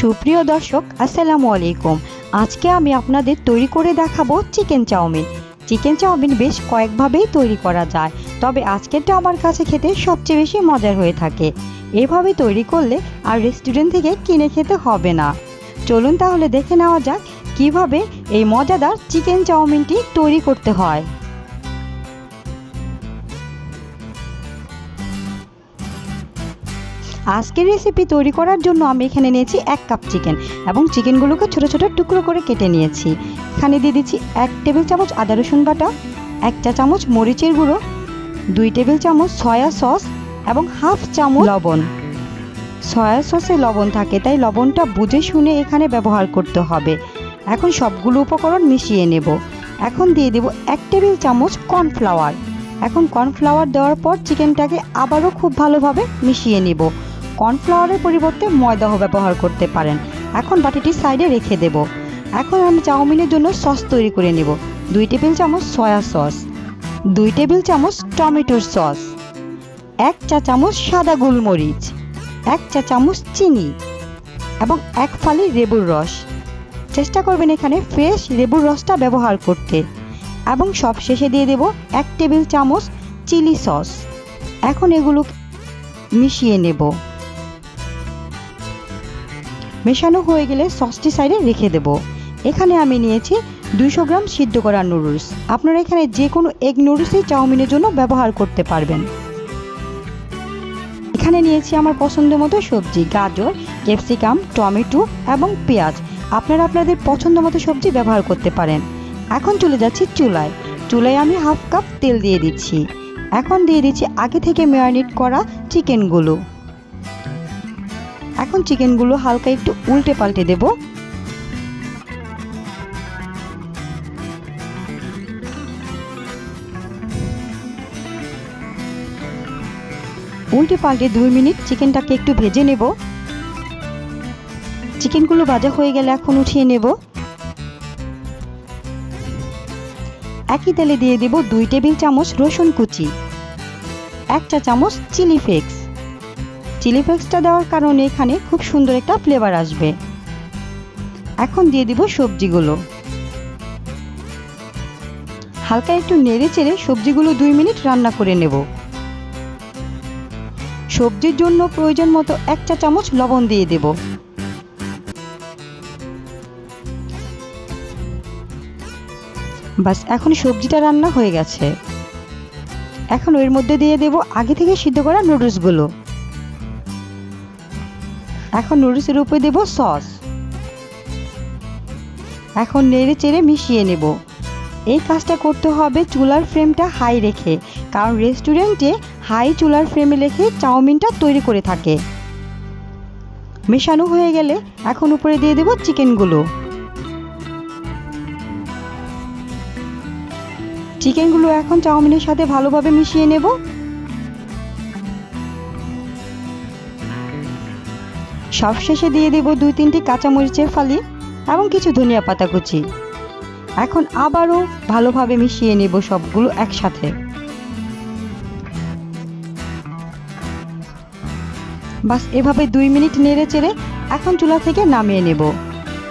সুপ্রিয় দর্শক, আসসালামু আলাইকুম। আজকে আমি আপনাদের তৈরি করে দেখাবো চিকেন চাউমিন। চিকেন চাউমিন বেশ কয়েকভাবেই তৈরি করা যায়, তবে আজকেরটা আমার কাছে খেতে সবচেয়ে বেশি মজার হয়ে থাকে। এভাবে তৈরি করলে আর রেস্টুরেন্ট থেকে কিনে খেতে হবে না। চলুন তাহলে দেখে নেওয়া যাক কীভাবে এই মজাদার চিকেন চাউমিনটি তৈরি করতে হয়। আজকের রেসিপি তৈরি করার জন্য আমি এখানে নিয়েছি এক কাপ চিকেন এবং চিকেনগুলোকে ছোট ছোট টুকরো করে কেটে নিয়েছি। এখানে দিয়ে দিচ্ছি এক টেবিল চামচ আদা রসুন বাটা, এক চা চামচ মরিচের গুঁড়ো, দুই টেবিল চামচ সয়া সস এবং হাফ চামচ লবণ। সয়া সসে লবণ থাকে, তাই লবণটা বুঝে শুনে এখানে ব্যবহার করতে হবে। এখন সবগুলো উপকরণ মিশিয়ে নেব। এখন দিয়ে দেব এক টেবিল চামচ কর্নফ্লাওয়ার এখন কর্নফ্লাওয়ার দেওয়ার পর চিকেনটাকে আবারও খুব ভালোভাবে মিশিয়ে নেব। কর্নফ্লাওয়ারের পরিবর্তে ময়দাও ব্যবহার করতে পারেন। এখন বাটিটি সাইডে রেখে দেব। এখন আমি চাউমিনের জন্য সস তৈরি করে নেব। দুই টেবিল চামচ সয়া সস, দুই টেবিল চামচ টমেটোর সস, এক চা চামচ সাদা গোলমরিচ, এক চা চামচ চিনি এবং এক ফালি লেবুর রস। চেষ্টা করবেন এখানে ফ্রেশ লেবুর রসটা ব্যবহার করতে। এবং সব শেষে দিয়ে দেব এক টেবিল চামচ চিলি সস। এখন এগুলো মিশিয়ে নেব। মেশানো হয়ে গেলে সসটি সাইডে রেখে দেব। এখানে আমি নিয়েছি দুইশো গ্রাম সিদ্ধ করা নুডলস। আপনারা এখানে যে কোনো এগ নুডলসই চাউমিনের জন্য ব্যবহার করতে পারবেন। এখানে নিয়েছি আমার পছন্দ মতো সবজি, গাজর, ক্যাপসিকাম, টমেটো এবং পেঁয়াজ। আপনারা আপনাদের পছন্দ মতো সবজি ব্যবহার করতে পারেন। এখন চলে যাচ্ছি চুলায়। চুলায় আমি হাফ কাপ তেল দিয়ে দিচ্ছি। এখন দিয়ে দিচ্ছি আগে থেকে ম্যারিনেট করা চিকেনগুলো। এখন চিকেনগুলো হালকা একটু উল্টে পাল্টে দেব। উল্টে পাল্টে দুই মিনিট চিকেনটাকে একটু ভেজে নেব। চিকেনগুলো ভাজা হয়ে গেলে এখন উঠিয়ে নেব। একই তেলে দিয়ে দেব দুই টেবিল চামচ রসুন কুচি, এক চা চামচ চিলি ফ্লেক্স। চিলি ফ্লেক্সটা দেওয়ার কারণে এখানে খুব সুন্দর একটা ফ্লেভার আসবে। এখন দিয়ে দিব সবজিগুলো। হালকা একটু নেড়ে চেড়ে সবজিগুলো দুই মিনিট রান্না করে নেব। সবজির জন্য প্রয়োজন মতো এক চা চামচ লবণ দিয়ে দেব। বাস, এখন সবজিটা রান্না হয়ে গেছে। এখন এর মধ্যে দিয়ে দেব আগে থেকে সিদ্ধ করা নুডলসগুলো। এখন নুডলসের উপরে দেব সস। এখন নেড়ে চেড়ে মিশিয়ে নেব। এই কাজটা করতে হবে চুলার ফ্রেমটা হাই রেখে, কারণ রেস্টুরেন্টে হাই চুলার ফ্রেমে রেখে চাউমিনটা তৈরি করে থাকে। মেশানো হয়ে গেলে এখন উপরে দিয়ে দেব চিকেনগুলো। চিকেনগুলো এখন চাউমিনের সাথে ভালোভাবে মিশিয়ে নেব। সবশেষে দিয়ে দেব দুই তিনটি কাঁচামরিচের ফালি এবং কিছু ধনিয়া পাতা কুচি। এখন আবারও ভালোভাবে মিশিয়ে নেব সবগুলো একসাথে। বাস, এভাবে দুই মিনিট নেড়ে চেড়ে এখন চুলা থেকে নামিয়ে নেব।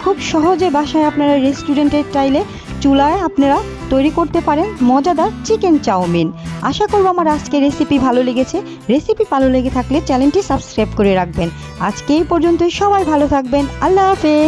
খুব সহজে বাসায় আপনারা রেস্টুরেন্টের চাইলে চুলায় আপনারা তৈরি করতে পারেন মজাদার চিকেন চাউমিন। আশা করব আমার আজকে রেসিপি ভালো লেগেছে। রেসিপি ভালো লেগে থাকলে চ্যানেলটি সাবস্ক্রাইব করে রাখবেন। আজকে এই পর্যন্তই সবাই ভালো থাকবেন। আল্লাহ হাফেজ।